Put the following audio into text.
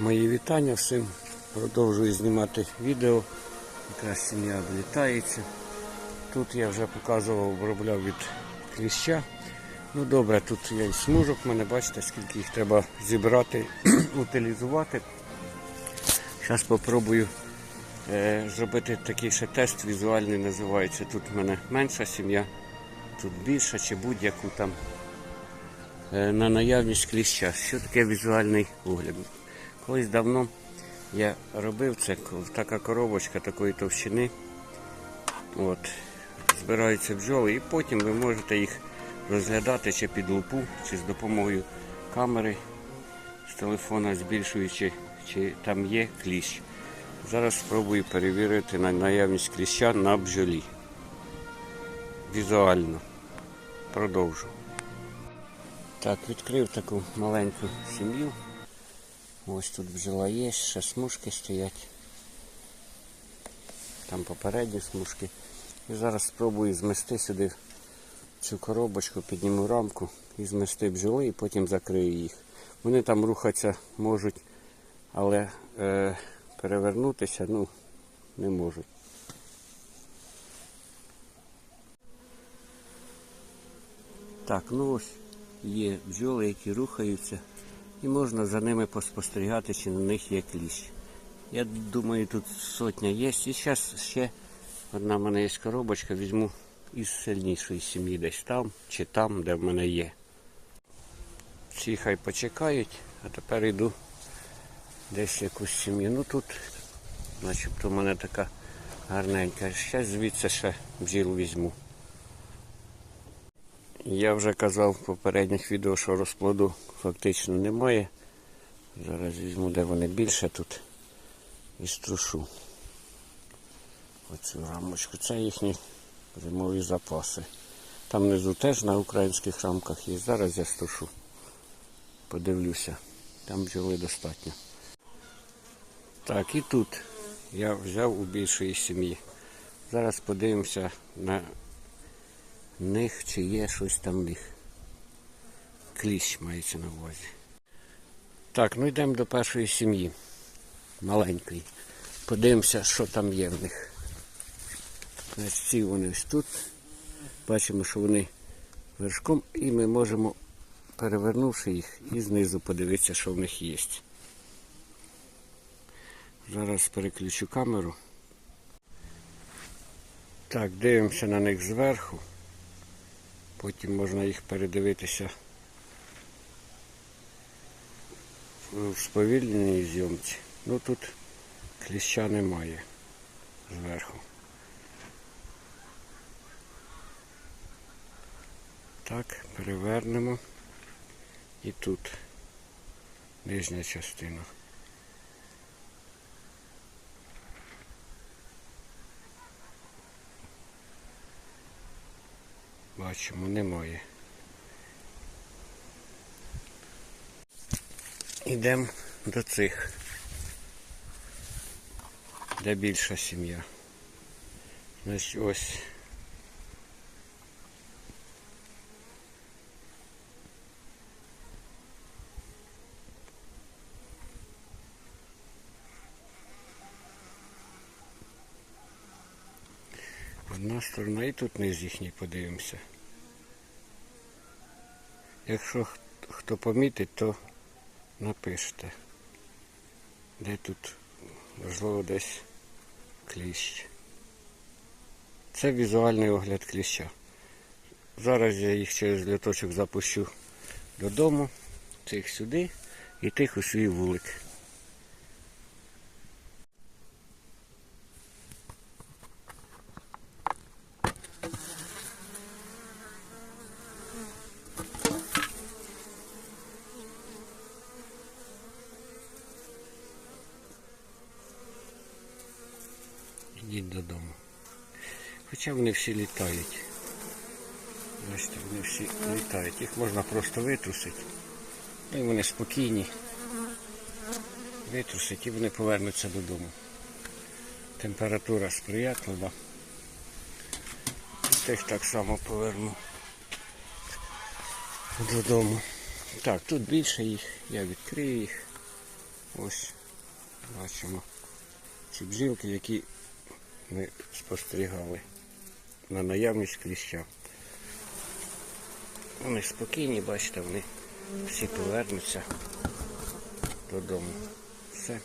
Мої вітання всім. Продовжую знімати відео. Якраз сім'я облітається. Тут я вже показував, обробляв від кліща. Ну добре, тут є смужок, мене бачите, скільки їх треба зібрати, утилізувати. Зараз спробую е, зробити такий ще тест візуальний називається. Тут в мене менша сім'я, тут більша чи будь-яку там е, на наявність кліща. Що таке візуальний огляд? Колись давно я робив це, така коробочка такої товщини. От, збираються бджоли і потім ви можете їх розглядати чи під лупу, чи з допомогою камери з телефона збільшуючи, чи там є кліщ. Зараз спробую перевірити на наявність кліща на бджолі. Візуально. Продовжу. Так, відкрив таку маленьку сім'ю. Ось тут бджола є, ще смужки стоять. Там попередні смужки. І зараз спробую змести сюди цю коробочку, підніму рамку і змести бджоли і потім закрию їх. Вони там рухатися можуть, але е, перевернутися ну, не можуть. Так, ну ось є бджоли, які рухаються, і можна за ними поспостерігати, чи на них є кліщ. Я думаю, тут сотня є. І зараз ще одна в мене є коробочка, візьму із сильнішої сім'ї десь там чи там, де в мене є. Ці хай почекають, а тепер йду десь якусь сім'ю. Ну тут, начебто, в мене така гарненька. Ще звідси ще бджіл візьму. Я вже казав в попередніх відео, що розплоду фактично немає. Зараз візьму, де вони більше тут і струшу. Оцю рамочку. Це їхні зимові запаси. Там внизу теж на українських рамках є. Зараз я струшу. Подивлюся. Там бджоли достатньо. Так, і тут я взяв у більшої сім'ї. Зараз подивимося на них, чи є щось там в них. Кліщ мається на увазі. Так, ну йдемо до першої сім'ї. Маленької. Подивимося, що там є в них. Значить, ці вони ось тут. Бачимо, що вони вершком, і ми можемо, перевернувши їх, і знизу подивитися, що в них є. Зараз переключу камеру. Так, дивимося на них зверху. Потім можна їх передивитися в сповільненій зйомці. Ну тут кліща немає зверху. Так, перевернемо. І тут нижня частина. Бачимо, немає. Йдемо до цих, де більша сім'я. Значить, ось. Одна сторона і тут низ їхній подивимося. Якщо хто помітить, то напишете. Де тут, можливо, десь кліщ. Це візуальний огляд кліща. Зараз я їх через літочок запущу додому, цих сюди і тих у свій вулик. Ідіть додому. Хоча вони всі літають. Бачите, вони всі літають. Їх можна просто витрусити. І вони спокійні. Витрусить і вони повернуться додому. Температура сприятлива. І тих так само поверну додому. Так, тут більше їх, я відкрию їх. Ось бачимо ці бджілки, які ми спостерігали на наявність кліща. Вони спокійні, бачите, вони всі повернуться додому. Все.